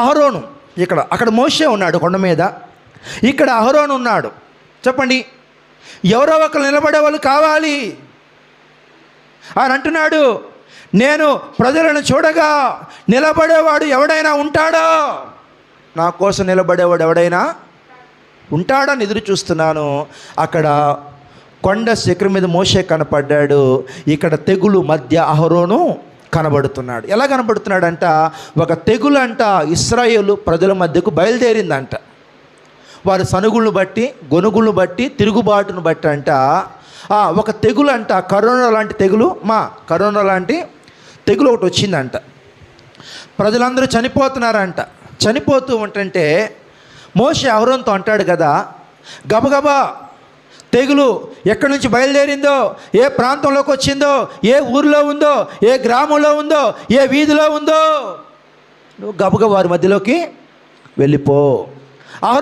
అహరోను ఇక్కడ అక్కడ మోషే ఉన్నాడు కొండ మీద. ఇక్కడ అహరోను ఉన్నాడు. చెప్పండి ఎవరో ఒకరు నిలబడే వాళ్ళు కావాలి. ఆయన అంటున్నాడు నేను ప్రజలను చూడగా నిలబడేవాడు ఎవడైనా ఉంటాడో? నా కోసం నిలబడేవాడు ఎవడైనా ఉంటాడని ఎదురు చూస్తున్నాను. అక్కడ కొండ శిఖరం మీద మోసే కనపడ్డాడు. ఇక్కడ తెగులు మధ్య అహరోను కనబడుతున్నాడు. ఎలా కనబడుతున్నాడంట? ఒక తెగులు అంట ఇస్రాయేలు ప్రజల మధ్యకు బయలుదేరిందంట. వారి సనుగులను బట్టి గొనుగులను బట్టి తిరుగుబాటును బట్టి అంట ఒక తెగులు అంట కరోనా లాంటి తెగులు మా కరోనా లాంటి తెగులు ఒకటి వచ్చిందంట. ప్రజలందరూ చనిపోతున్నారంట. చనిపోతూ ఉంటుంటే మోషే అవరంతో అంటాడు కదా గబగబా తెగులు ఎక్కడి నుంచి బయలుదేరిందో ఏ ప్రాంతంలోకి వచ్చిందో ఏ ఊరిలో ఉందో ఏ గ్రామంలో ఉందో ఏ వీధిలో ఉందో నువ్వు గబగబ వారి మధ్యలోకి వెళ్ళిపో. ఆరో